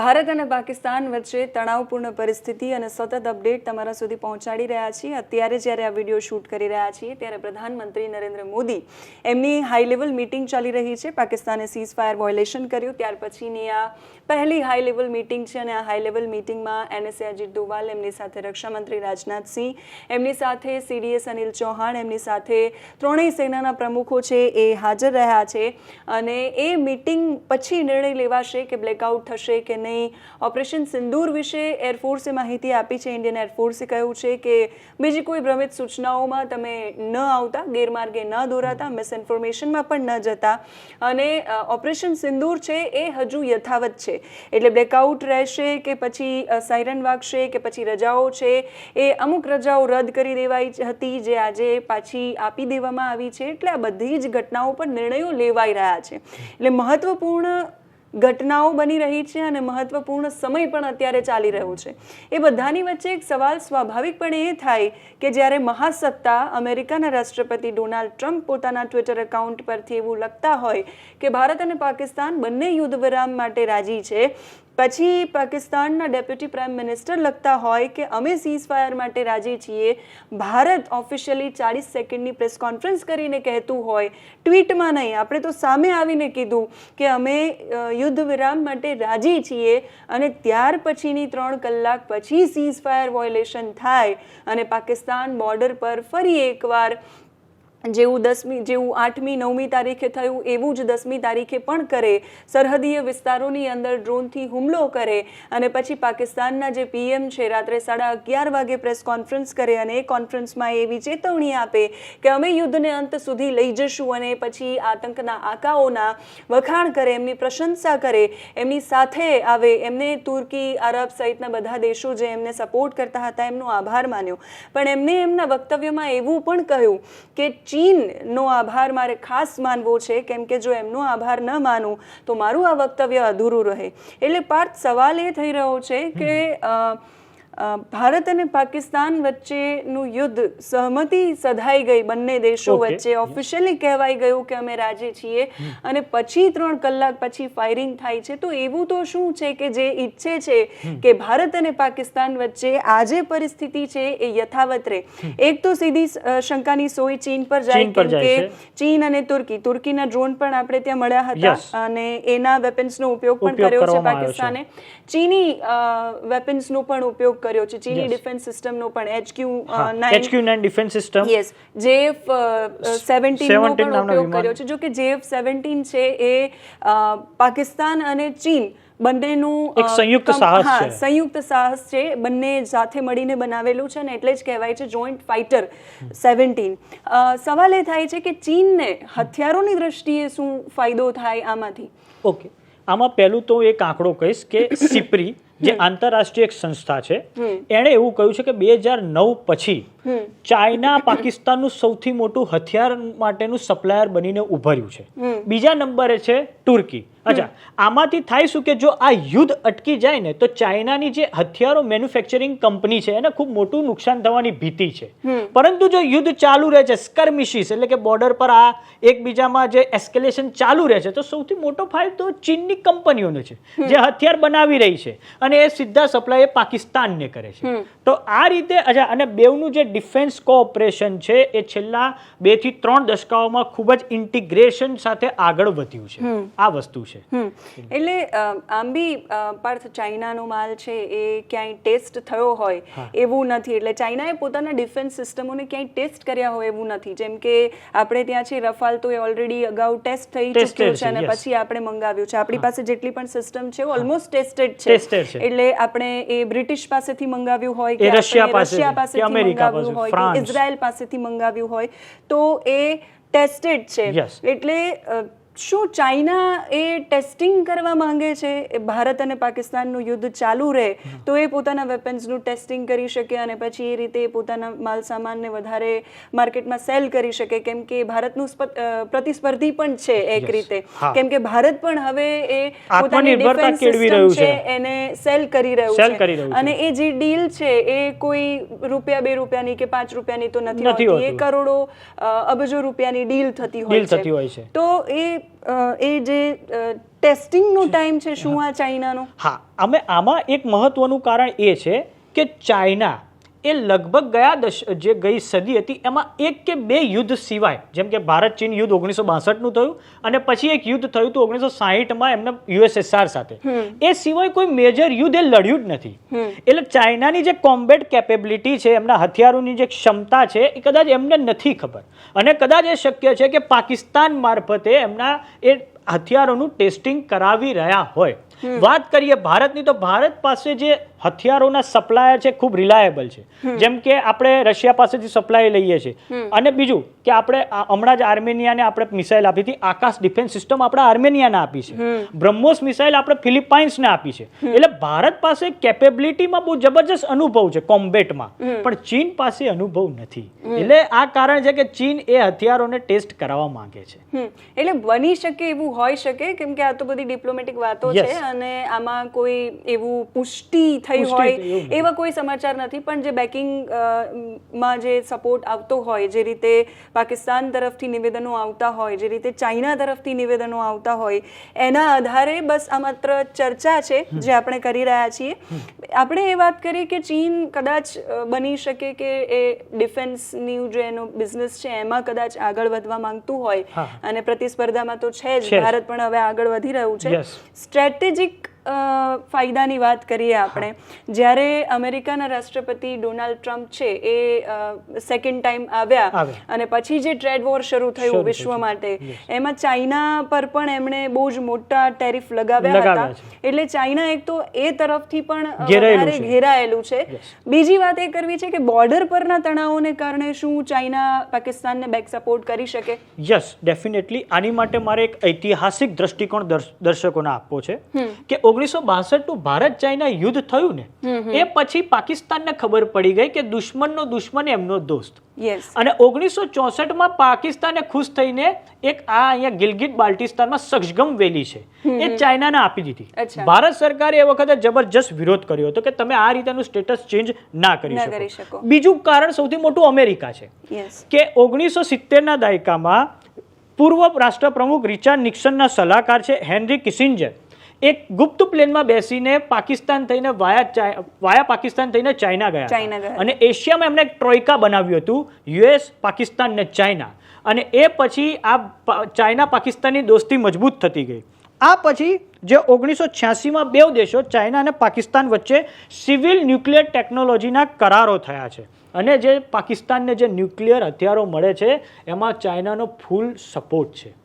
ભારત અને પાકિસ્તાન વચ્ચે તણાવપૂર્ણ પરિસ્થિતિ અને સતત અપડેટ તમારા સુધી પહોંચાડી રહ્યા છીએ. અત્યારે જ્યારે આ વીડિયો શૂટ કરી રહ્યા છીએ, ત્યારે પ્રધાનમંત્રી નરેન્દ્ર મોદી એમની હાઈ લેવલ મીટિંગ ચાલી રહી છે. પાકિસ્તાને સીઝ ફાયર વોયલેશન કર્યું. ત્યાર પછીની આ પહેલી હાઈ લેવલ મીટિંગ છે અને આ હાઈ લેવલ મીટિંગમાં એનએસએ અજીત દોવાલ, એમની સાથે રક્ષામંત્રી રાજનાથસિંહ એમની સાથે સીડીએસ અનિલ ચૌહાણ, એમની સાથે ત્રણેય સેનાના પ્રમુખો છે એ હાજર રહ્યા છે. અને એ મીટિંગ પછી નિર્ણય લેવાશે કે બ્લેકઆઉટ થશે કે નહીં ઓપરેશન સિંદૂર વિશે એરફોર્સે માહિતી આપી છે. ઇન્ડિયન એરફોર્સે કહ્યું છે કે બીજી કોઈ ભ્રમિત સૂચનાઓમાં તમે ન આવતા, ગેરમાર્ગે ન દોરાતા મિસઇન્ફોર્મેશનમાં પણ ન જતા. અને ઓપરેશન સિંદૂર છે એ હજુ યથાવત છે. એટલે બ્લેકઆઉટ રહેશે કે પછી સાયરન વાગશે કે પછી રજાઓ છે એ અમુક રજાઓ રદ કરી દેવાઈ હતી જે આજે પાછી આપી દેવામાં આવી છે. એટલે આ બધી જ ઘટનાઓ પર નિર્ણયો લેવાઈ રહ્યા છે. એટલે મહત્વપૂર્ણ ઘટનાઓ બની રહી છે અને મહત્વપૂર્ણ સમય પણ અત્યારે ચાલી રહ્યો છે. એ બધાની વચ્ચે એક સવાલ સ્વાભાવિકપણે એ થાય કે જ્યારે મહાસત્તા અમેરિકાના રાષ્ટ્રપતિ ડોનાલ્ડ ટ્રમ્પ પોતાના ટ્વિટર એકાઉન્ટ પરથી એવું લખતા હોય કે ભારત અને પાકિસ્તાન બંને યુદ્ધ વિરામ માટે રાજી છે પછી પાકિસ્તાનના ડેપ્યુટી પ્રાઇમ મિનિસ્ટર લખતા હોય કે અમે સીઝ ફાયર માટે રાજી છીએ, ભારત ઓફિશિયલી ચાળીસ સેકન્ડની પ્રેસ કોન્ફરન્સ કરીને કહેતું હોય ટ્વીટમાં નહીં, આપણે તો સામે આવીને કીધું કે અમે યુદ્ધ વિરામ માટે રાજી છીએ અને ત્યાર પછીની ત્રણ કલાક પછી સીઝ ફાયર વોયલેશન થાય અને પાકિસ્તાન બોર્ડર પર ફરી એકવાર જેવું દસમી, જેવું આઠમી, નવમી તારીખે થયું, એવું જ દસમી તારીખે પણ કરે. સરહદીય વિસ્તારોની અંદર ડ્રોનથી હુમલો કરે અને પછી પાકિસ્તાનના જે પીએમ છે, રાત્રે સાડા અગિયાર વાગે પ્રેસ કોન્ફરન્સ કરે અને એ કોન્ફરન્સમાં એવી ચેતવણી આપે કે અમે યુદ્ધને અંત સુધી લઈ જશું અને પછી આતંકના આકાઓના વખાણ કરે, એમની પ્રશંસા કરે, એમની સાથે આવે, એમને તુર્કી અરબ સહિતના બધા દેશો જે એમને સપોર્ટ કરતા હતા, એમનો આભાર માન્યો. પણ એમને એમના વક્તવ્યમાં એવું પણ કહ્યું કે ચીનનો આભાર મારે ખાસ માનવો છે. કેમ કે જો એમનો આભાર ન માનું, તો મારું આ વક્તવ્ય અધૂરું રહે. એટલે પાર્થ સવાલ એ થઈ રહ્યો છે કે ભારત અને પાકિસ્તાન વચ્ચેનું યુદ્ધ સહમતિ સધાઈ ગઈ બંને દેશો વચ્ચે. ઓફિશિયલી કહેવાઈ ગયું કે અમે રાજી છીએ. અને પછી ત્રણ કલાક પછી ફાયરિંગ થાય છે. તો એવું તો શું છે કે જે ઈચ્છે છે કે ભારત અને પાકિસ્તાન વચ્ચે આ જે પરિસ્થિતિ છે એ યથાવત રહે. એક તો સીધી શંકાની સોય ચીન પર જાય કેમ કે ચીન અને તુર્કી તુર્કીના ડ્રોન પણ આપણે ત્યાં મળ્યા હતા અને એના વેપન્સનો ઉપયોગ પણ કર્યો છે. પાકિસ્તાને. ચીની વેપન્સનો પણ ઉપયોગ કર્યો છે ચીની. ડિફેન્સ સિસ્ટમનો પણ HQ HQ nine defence system yes JF seventeen નો પણ ઉપયોગ કર્યો છે. જો કે જેએફ સેવન્ટીન છે એ પાકિસ્તાન અને ચીન બંનેનું એક સંયુક્ત સાહસ છે. સંયુક્ત સાહસ છે. બંને સાથે મળીને બનાવેલું છે ને એટલે જ કહેવાય છે જોઈન્ટ ફાઇટર સેવન્ટીન સવાલ એ થાય છે કે ચીનને હથિયારોની દ્રષ્ટિએ શું ફાયદો થાય આમાંથી? ઓકે. આમાં પહેલું તો એક આંકડો કહીશ કે સિપ્રી જે આંતરરાષ્ટ્રીય એક સંસ્થા છે એણે એવું કહ્યું છે કે બે હજાર નવ પછી ચાઇના પાકિસ્તાનનું સૌથી મોટું હથિયાર માટેનું સપ્લાયર બનીને ઉભર્યું છે. બીજા નંબરે છે તુર્કી. અચ્છા આમાંથી થાય શું કે જો આ યુદ્ધ અટકી જાય ને તો ચાઇનાની જે હથિયારો મેન્યુફેક્ચરિંગ કંપની છે એને ખૂબ મોટું નુકસાન થવાની ભીતિ છે. પરંતુ જો યુદ્ધ ચાલુ રહે છે સ્કર્મિશીસ એટલે કે બોર્ડર પર આ એકબીજામાં જે એસ્કેલેશન ચાલુ રહે છે તો સૌથી મોટો ફાયદો ચીનની કંપનીઓનો છે જે હથિયાર બનાવી રહી છે અને એ સીધા સપ્લાય એ પાકિસ્તાનને કરે છે. તો આ રીતે અચ્છા અને બેવનું જે ડિફેન્સ કોઓપરેશન છે એ છેલ્લા બેથી ત્રણ દશકાઓમાં ખૂબ જ ઇન્ટિગ્રેશન સાથે આગળ વધ્યું છે. આ વસ્તુ છે. એટલે આમ બી પાર્થ ચાઇનાનો માલ છે એ ક્યાંય ટેસ્ટ થયો હોય એવું નથી. એટલે ચાઇનાએ પોતાના ડિફેન્સ સિસ્ટમોને ક્યાંય ટેસ્ટ કર્યા હોય એવું નથી. જેમ કે આપણે ત્યાં છે રફાલ તો એ ઓલરેડી અગાઉ ટેસ્ટ થઈ ચૂક્યો છે અને પછી આપણે મંગાવ્યું છે. આપણી પાસે જેટલી પણ સિસ્ટમ છે ઓલમોસ્ટ ટેસ્ટેડ છે. એટલે આપણે એ બ્રિટિશ પાસેથી મંગાવ્યું હોય કે રશિયા પાસેથી, મંગાવ્યું અમેરિકા મંગાવ્યું હોય કે ઇઝરાયલ પાસેથી મંગાવ્યું હોય તો એ ટેસ્ટેડ છે. એટલે શું ચાઇના એ ટેસ્ટિંગ કરવા માંગે છે એ ભારત અને પાકિસ્તાનનું યુદ્ધ ચાલુ રહે તો એ પોતાના વેપન્સનું ટેસ્ટિંગ કરી શકે અને પછી એ રીતે પોતાના માલ સામાનને વધારે માર્કેટમાં સેલ કરી શકે કેમ કે ભારતનું પ્રતિસ્પર્ધી પણ છે એક રીતે. કેમ કે ભારત પણ હવે એ પોતાની ડિફેન્સ રહ્યું છે. એને સેલ કરી રહ્યું છે. અને એ જે ડીલ છે એ કોઈ રૂપિયા બે રૂપિયાની કે પાંચ રૂપિયાની તો નથી હોતી એ કરોડો અબજો રૂપિયાની ડીલ થતી હોય છે. તો એ એ જે ટેસ્ટિંગનો ટાઈમ છે શું આ ચાઇનાનો? હા અમે આમાં એક મહત્વનું કારણ એ છે કે ચાઇના એ લગભગ ગયા દશ જે ગઈ સદી હતી એમાં એક કે બે યુદ્ધ સિવાય જેમ કે ભારત ચીન યુદ્ધ ઓગણીસો બાસઠનું થયું અને પછી એક યુદ્ધ થયું હતું ઓગણીસો સાહીઠમાં એમને યુએસએસઆર સાથે. એ સિવાય કોઈ મેજર યુદ્ધ એ લડ્યું જ નથી. એટલે ચાઇનાની જે કોમ્બેટ કેપેબિલિટી છે એમના હથિયારોની જે ક્ષમતા છે એ કદાચ એમને નથી ખબર. અને કદાચ એ શક્ય છે કે પાકિસ્તાન મારફતે એમના એ હથિયારોનું ટેસ્ટિંગ કરાવી રહ્યા હોય. વાત કરીએ ભારતની તો ભારત પાસે જે હથિયારોના સપ્લાયર છે ખૂબ રિલાયેબલ છે. જેમ કે આપણે રશિયા પાસેથી સપ્લાય લઈએ છીએ. અને બીજું કે આપણે હમણાં જ આર્મેનિયાને આપણે મિસાઇલ આપી હતી આકાશ ડિફેન્સ સિસ્ટમ આપણે આર્મેનિયાને આપી છે. બ્રહ્મોસ મિસાઇલ આપણે ફિલિપાઇન્સને આપી છે. એટલે ભારત પાસે કેપેબિલિટીમાં બહુ જબરજસ્ત અનુભવ છે કોમ્બેટમાં પણ ચીન પાસે અનુભવ નથી. એટલે આ કારણ છે કે ચીન એ હથિયારોને ટેસ્ટ કરાવવા માંગે છે. એટલે બની શકે એવું હોઈ શકે? કેમ કે આ તો બધી ડિપ્લોમેટિક વાતો છે અને આમાં કોઈ એવું પુષ્ટિ થઈ પુષ્ટિ હોય થઈ એવું કોઈ સમાચાર નથી. પણ જે બેકિંગમાં જે સપોર્ટ આવતો હોય જે રીતે પાકિસ્તાન તરફથી નિવેદનો આવતા હોય જે રીતે ચાઇના તરફથી નિવેદનો આવતા હોય એના આધારે બસ આ માત્ર ચર્ચા છે જે આપણે કરી રહ્યા છીએ. આપણે એ વાત કરીએ કે ચીન કદાચ બની શકે કે એ ડિફેન્સની જે એનો બિઝનેસ છે એમાં કદાચ આગળ વધવા માંગતું હોય અને પ્રતિસ્પર્ધામાં તો છે જ. ભારત પણ હવે આગળ વધી રહ્યું છે. સ્ટ્રેટેજિક ફાયદાની વાત કરીએ આપણે. જ્યારે અમેરિકાના રાષ્ટ્રપતિ ડોનાલ્ડ ટ્રમ્પ છે એ સેકન્ડ ટાઈમ આવ્યા. અને પછી જે ટ્રેડ વોર શરૂ થયું વિશ્વ માટે એમાં ચાઇના પર પણ એમણે બહુ જ મોટા ટેરિફ લગાવ્યા હતા. એટલે ચાઇના એક તો એ તરફથી પણ વધારે. ઘેરાયેલું છે. બીજી વાત એ કરવી છે કે બોર્ડર પરના તણાવોને કારણે શું ચાઇના પાકિસ્તાનને બેક સપોર્ટ કરી શકે? યસ ડેફિનેટલી આની માટે મારે એક ઐતિહાસિક દ્રષ્ટિકોણ દર્શકોને આપવો છે કે ઓગણીસો બાસઠનું ભારત ચાઇના યુદ્ધ થયું ને એ પછી પાકિસ્તાનને ખબર પડી ગઈ કે દુશ્મનનો દુશ્મન એમનો દોસ્ત. અને ઓગણીસો ચોસઠમાં પાકિસ્તાને ખુશ થઈને એક આ અહીંયા ગિલગિટ બાલ્ટિસ્તાનમાં સક્ષગમ વેલી છે. એ ચાઇનાને આપી દીધી. ભારત સરકારે એ વખતે જબરજસ્ત વિરોધ કર્યો હતો કે તમે આ રીતેનું સ્ટેટસ ચેન્જ ના કરી શકો. બીજું કારણ સૌથી મોટું અમેરિકા છે. કે ઓગણીસો સિત્તેરના દાયકામાં પૂર્વ રાષ્ટ્રપ્રમુખ રિચાર્ડ નિક્સનના સલાહકાર છે હેનરી કિસિન્જર એક ગુપ્ત પ્લેનમાં બેસીને પાકિસ્તાન થઈને વાયા વાયા પાકિસ્તાન થઈને ચાઇના ગયા. અને એશિયામાં એમણે એક ટ્રોયકા બનાવ્યું હતું યુએસ પાકિસ્તાન ને ચાઇના. અને એ પછી આ ચાઇના પાકિસ્તાનની દોસ્તી મજબૂત થતી ગઈ. આ પછી જે ઓગણીસો છ્યાસીમાં બે દેશો ચાઇના અને પાકિસ્તાન વચ્ચે સિવિલ ન્યુક્લિયર ટેકનોલોજીના કરારો થયા છે. અને જે પાકિસ્તાનને જે ન્યુક્લિયર હથિયારો મળે છે એમાં ચાઇનાનો ફૂલ સપોર્ટ છે.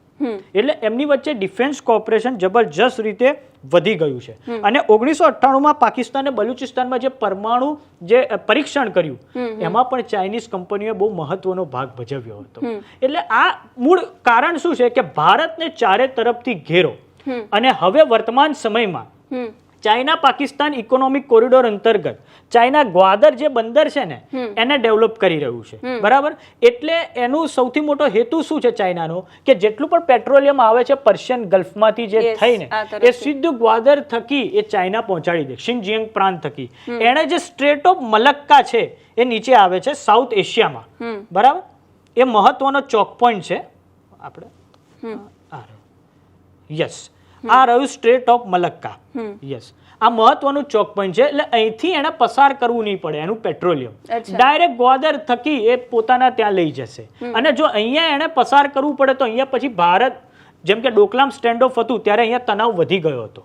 એટલે એમની વચ્ચે ડિફેન્સ કોઓપરેશન જબરજસ્ત રીતે વધી ગયું છે. અને ઓગણીસો અઠ્ઠાણુંમાં પાકિસ્તાને બલુચિસ્તાનમાં જે પરમાણુ જે પરીક્ષણ કર્યું એમાં પણ ચાઇનીઝ કંપનીઓએ બહુ મહત્વનો ભાગ ભજવ્યો હતો. એટલે આ મૂળ કારણ શું છે કે ભારતને ચારે તરફથી ઘેરો અને હવે વર્તમાન સમયમાં ચાઇના પાકિસ્તાન ઇકોનોમિક કોરિડોર અંતર્ગત ચાઇના ગ્વાદર જે બંદર છે ને એને ડેવલપ કરી રહ્યું છે. બરાબર? એટલે એનું સૌથી મોટો હેતુ શું છે ચાઇનાનો? કે જેટલું પણ પેટ્રોલિયમ આવે છે પર્શિયન ગલ્ફમાંથી જે થઈને એ સીધું ગ્વાદર થકી એ ચાઇના પહોંચાડી દે શિનજિયંગ પ્રાંત થકી. એણે જે સ્ટ્રેટ ઓફ મલક્કા છે એ નીચે આવે છે સાઉથ એશિયામાં બરાબર? એ મહત્વનો ચોક પોઈન્ટ છે. આપણે યસ આ રહ્યું સ્ટ્રેટ ઓફ મલક્કા યસ આ મહત્વનું ચોક પોઈન્ટ છે એટલે અહીંથી એને પસાર કરવું નહીં પડે એનું પેટ્રોલિયમ ડાયરેક્ટ ગ્વાદર થકી એ પોતાના ત્યાં લઈ જશે. અને જો અહીંયા એને પસાર કરવું પડે તો અહીંયા પછી ભારત જેમ કે ડોકલામ સ્ટેન્ડ ઓફ હતું ત્યારે અહીંયા તણાવ વધી ગયો હતો.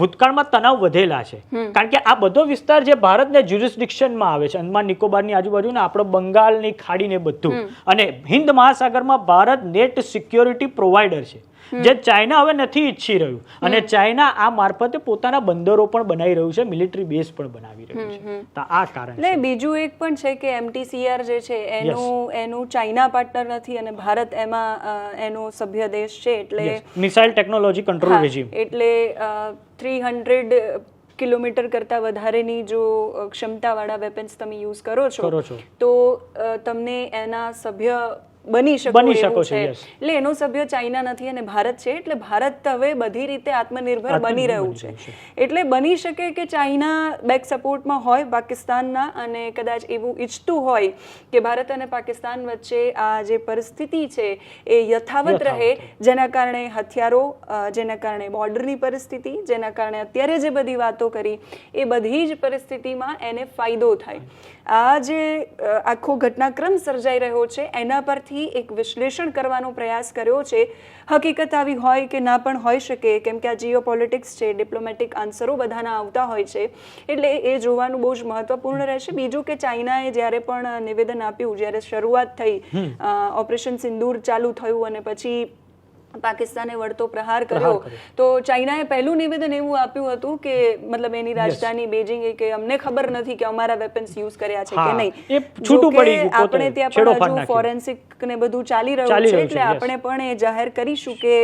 ભૂતકાળમાં તણાવ વધેલા છે. કારણ કે આ બધો વિસ્તાર જે ભારતને જ્યુરિસ્ડિક્શનમાં આવે છે અંદમાન નિકોબારની આજુબાજુ ને આપણો બંગાળની ખાડી ને બધું અને હિન્દ મહાસાગરમાં ભારત નેટ સિક્યોરિટી પ્રોવાઈડર છે. જે ચાઇના હવે નથી ઈચ્છી રહ્યું. અને ચાઇના આ મારફતે પોતાના બંદરો પણ બનાવી રહ્યું છે મિલિટરી બેઝ પણ બનાવી રહ્યું છે. તો આ કારણ એટલે બીજું એક પણ છે કે એમટીસીઆર જે છે એનું એનું ચાઇના પાર્ટનર નથી અને ભારત એમાં એનો સભ્ય દેશ છે એટલે મિસાઇલ ટેકનોલોજી કંટ્રોલ રેજીમ એટલે થ્રી હંડ્રેડ કિલોમીટર કરતાં વધારેની જો ક્ષમતાવાળા વેપન્સ તમે યુઝ કરો છો કરો છો. તો તમને એના સભ્ય બની શકો બની શકો છો, એટલે એનો સભ્ય ચાઇના નથી અને ભારત છે એટલે ભારત હવે બધી રીતે આત્મનિર્ભર બની રહ્યું છે. એટલે બની શકે કે ચાઇના બેક સપોર્ટમાં હોય પાકિસ્તાનના અને કદાચ એવું ઈચ્છતું હોય કે ભારત અને પાકિસ્તાન વચ્ચે આ જે પરિસ્થિતિ છે એ યથાવત રહે જેના કારણે હથિયારો જેના કારણે બોર્ડરની પરિસ્થિતિ જેના કારણે અત્યારે જે બધી વાતો કરી એ બધી જ પરિસ્થિતિમાં એને ફાયદો થાય. આ જે આખો ઘટનાક્રમ સર્જાઈ રહ્યો છે એના પરથી એક વિશ્લેષણ કરવાનો પ્રયાસ કર્યો છે. હકીકત આવી હોય કે ના પણ હોઈ શકે કેમ કે આ જીઓ પોલિટિક્સ છે ડિપ્લોમેટિક આન્સરો બધાના આવતા હોય છે. એટલે એ જોવાનું બહુ જ મહત્વપૂર્ણ રહેશે. બીજું કે ચાઇનાએ જ્યારે પણ નિવેદન આપ્યું જ્યારે શરૂઆત થઈ ઓપરેશન સિંદૂર ચાલુ થયું અને પછી પાકિસ્તાને વળતો પ્રહાર કર્યો. તો ચાઇનાએ પહેલું નિવેદન એવું આપ્યું હતું કે મતલબ એની રાજધાની બેજિંગ કે અમને ખબર નથી કે અમારા વેપન્સ યુઝ કર્યા છે કે નહીં. એ છૂટું પડી ગયું આપણે ત્યાં પણ હજુ ફોરેન્સિક ને બધું ચાલી રહ્યું છે એટલે આપણે પણ એ જાહેર કરીશું કે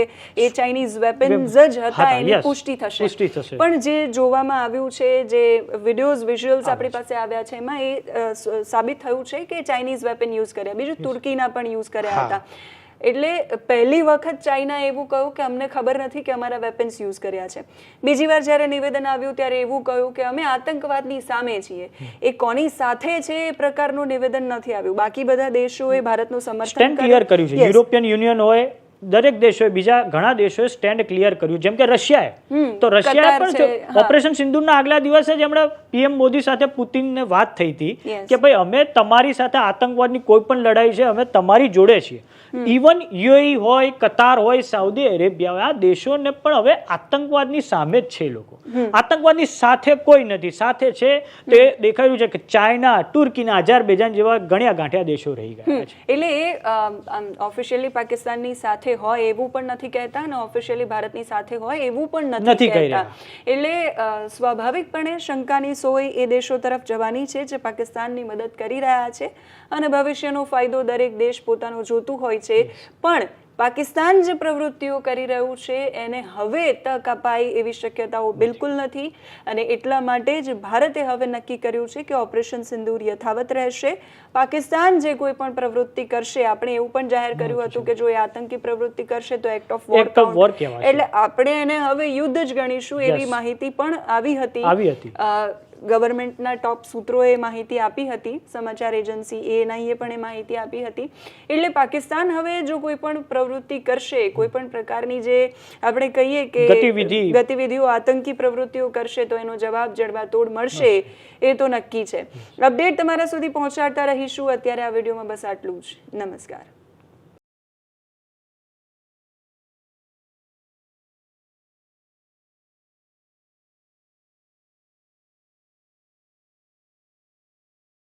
એ ચાઇનીઝ વેપન્સ જ હતા હતા, એની પુષ્ટિ થશે. પણ જે જોવામાં આવ્યું છે જે વિડીયોઝ વિઝ્યુઅલ્સ આપણી પાસે આવ્યા છે એમાં એ સાબિત થયું છે કે ચાઇનીઝ વેપન યુઝ કર્યા. બીજું તુર્કીના પણ યુઝ કર્યા હતા. એટલે પહેલી વખત ચાઇના એવું કહ્યું કે અમને ખબર નથી કે અમારા વેપન્સ યુઝ કર્યા છે. બીજી વાર જ્યારે નિવેદન આવ્યું ત્યારે એવું કહ્યું કે અમે આતંકવાદની સામે છીએ. એ કોની સાથે છે એ પ્રકારનું નિવેદન નથી આવ્યું. બાકી બધા દેશોએ ભારતનું સમર્થન કર્યું. છે. યુરોપિયન યુનિયન હોય દરેક દેશોએ બીજા ઘણા દેશોએ સ્ટેન્ડ ક્લિયર કર્યું. જેમ કે રશિયાએ. તો રશિયા પણ. ઓપરેશન સિંધુના આગલા દિવસે જ એમણે પીએમ મોદી સાથે પુતિનને વાત થઈ હતી કે ભાઈ અમે તમારી સાથે આતંકવાદની કોઈ પણ લડાઈ છે અમે તમારી જોડે છીએ. ઇવન યુએઈ હોય કતાર હોય સાઉદી અરેબિયા હોય આ દેશોને પણ હવે આતંકવાદની સામે જ છે લોકો. આતંકવાદની સાથે કોઈ નથી. સાથે છે તે દેખાયું છે કે ચાઇના તુર્કીના અઝરબૈજાન જેવા ગણ્યા ગાંઠ્યા દેશો રહી ગયા છે. એટલે એ ઓફિશિયલી પાકિસ્તાનની સાથે હોય એવું પણ નથી કહેતા અને ઓફિશિયલી ભારતની સાથે હોય એવું પણ નથી કહેતા. એટલે સ્વાભાવિકપણે શંકાની સોય એ દેશો તરફ જવાની છે જે પાકિસ્તાનની મદદ કરી રહ્યા છે અને ભવિષ્યનો ફાયદો દરેક દેશ પોતાનો જોતું હોય છે. પણ પાકિસ્તાન જે પ્રવૃત્તિઓ કરી રહ્યું છે એને હવે તક અપાય એવી શક્યતાઓ બિલકુલ નથી. અને એટલા માટે જ ભારતે હવે નક્કી કર્યું છે કે ઓપરેશન સિંદૂર યથાવત રહેશે. પાકિસ્તાન જે કોઈ પણ પ્રવૃત્તિ કરશે આપણે એવું પણ જાહેર કર્યું હતું કે જો એ આતંકી પ્રવૃત્તિ કરશે તો એક્ટ ઓફ વોર. એટલે આપણે એને હવે યુદ્ધ જ ગણીશું એવી માહિતી પણ આવી હતી. આવી હતી. ગવર્મેન્ટના ટોપ સૂત્રોએ માહિતી આપી હતી. સમાચાર એજન્સી એએનઆઈએ પણ એ માહિતી આપી હતી. એટલે પાકિસ્તાન હવે જો કોઈ પણ પ્રવૃત્તિ કરશે કોઈ પણ પ્રકારની જે આપણે કહીએ કે ગતિવિધિઓ આતંકી પ્રવૃત્તિઓ કરશે તો એનો જવાબ જડબાતોડ મળશે. એ તો નક્કી છે. અપડેટ તમારા સુધી પહોંચાડતા રહીશું. અત્યારે આ વિડીયોમાં બસ આટલું જ. નમસ્કાર.